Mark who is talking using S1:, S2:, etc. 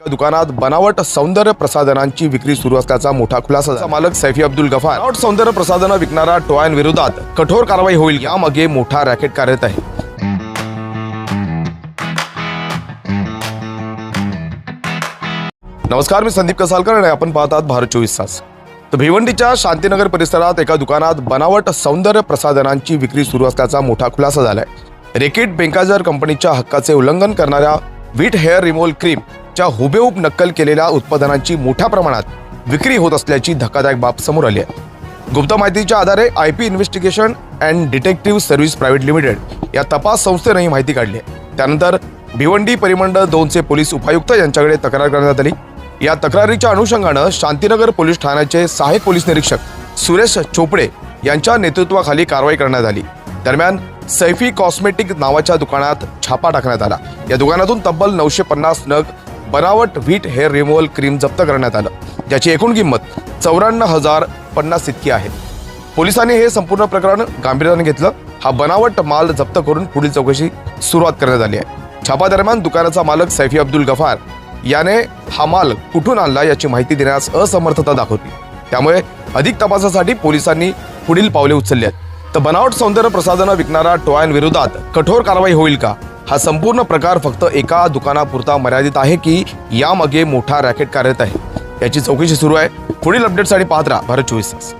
S1: एका दुकानात बनावट सौंदर्य प्रसाधनांची विक्री सुरू असल्याचा मोठा खुलासा झाला. मालक सैफी अब्दुल गफार बनावट सौंदर्य प्रसाधनं विकणारा टोळ्यांविरोधात कठोर कारवाई होईल यामागे मोठा रॅकेट कार्यरत आहे. नमस्कार मी संदीप कसालकर आणि आपण पाहतात भारत चोवीस तास. तर भिवंडीच्या शांतीनगर परिसरात एका दुकानात बनावट सौंदर्य प्रसाधनांची विक्री सुरू असल्याचा मोठा खुलासा झालाय. रेकेट बेंकाजर कंपनीच्या हक्काचे उल्लंघन करणाऱ्या व्हीट हेअर रिमोल क्रीम च्या हुबेहूब नक्कल केलेल्या उत्पादनांची मोठ्या प्रमाणात विक्री होत असल्याची धक्कादायक बाब समोर आली आहे. गुप्त माहितीच्या आधारे I P investigation and detective service private limited या तपास संस्थेनं ही माहिती काढली आहे. त्यानंतर भिवंडी परिमंडळ दोनचे पोलीस उपायुक्त यांच्याकडे तक्रार करण्यात आली. या तक्रारीच्या अनुषंगानं शांतीनगर पोलीस ठाण्याचे सहाय्यक पोलीस निरीक्षक सुरेश चोपडे यांच्या नेतृत्वाखाली कारवाई करण्यात आली. दरम्यान सैफी कॉस्मेटिक नावाच्या दुकानात छापा टाकण्यात आला. या दुकानातून तब्बल नऊशे पन्नास नग बनावट व्हीट हेअर रिमूव्हल क्रीम जप्त करण्यात आलं. ज्याची एकूण किंमत चौऱ्याण्णव हजार पन्नास इतकी आहे. पोलिसांनी हे संपूर्ण प्रकरण गांभीर्याने घेतलं. हा बनावट माल जप्त करून पुढील चौकशी सुरुवात करण्यात आली आहे. छापा दरम्यान दुकानाचा मालक सैफी अब्दुल गफार याने हा माल कुठून आणला याची माहिती देण्यास असमर्थता दाखवली. त्यामुळे अधिक तपासासाठी पोलिसांनी पुढील पावले उचलली आहेत. तर बनावट सौंदर्य प्रसाधनं विकणारा टोळ्यांविरोधात कठोर कारवाई होईल का? हा संपूर्ण प्रकार फक्त एका दुकानापुरता मर्यादित आहे की यामागे मोठा रॅकेट कार्यरत आहे. याची चौकशी सुरू आहे. पुढील अपडेटसाठी पाहत राहा भारत चोवीस तास.